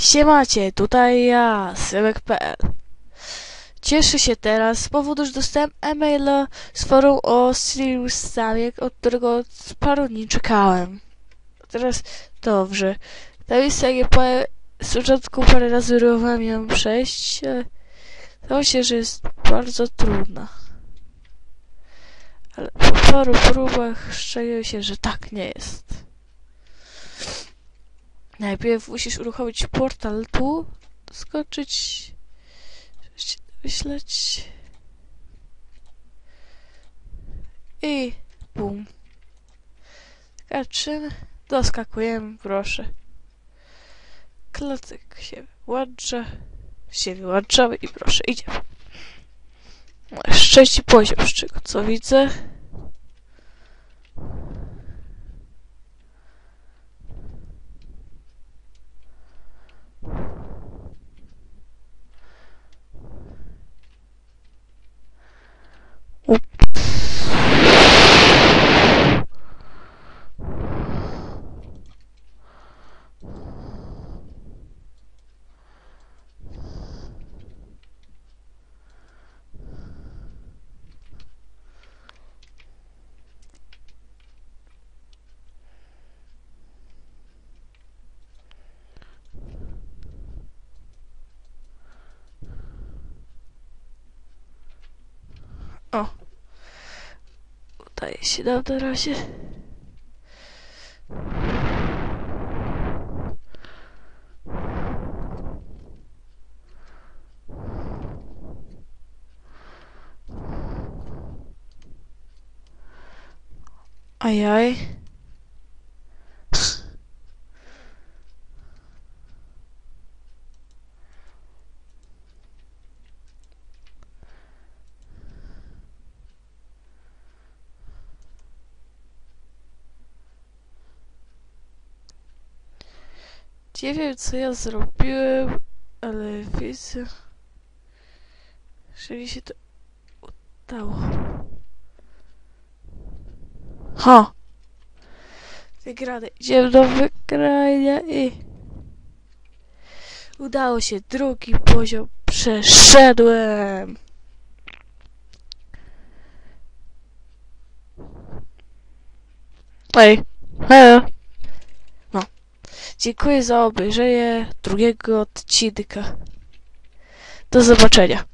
Siemacie, tutaj ja, Symek.pl. Cieszę się teraz z powodu, że dostałem e-maila z forum o Sirius Samie, od którego od paru dni czekałem. Teraz dobrze. Ta nie po... Z początku parę razy próbowałem ją przejść, ale Zdało się, że jest bardzo trudna. Ale po paru próbach szczaiłem się, że tak nie jest. Najpierw musisz uruchomić portal tu, skoczyć, myśleć i bum. Skaczymy, doskakujemy, proszę. Klocek się wyłącza, się wyłączamy i proszę, idziemy. Trzeci poziom, z czego co widzę. O. Udaje się na razie. Ajaj. Nie wiem, co ja zrobiłem, ale widzę, że mi się to udało. Ha! Wygrane. Idziemy do wygrania i... Udało się. Drugi poziom przeszedłem. Ej, hello. Dziękuję za obejrzenie drugiego odcinka. Do zobaczenia.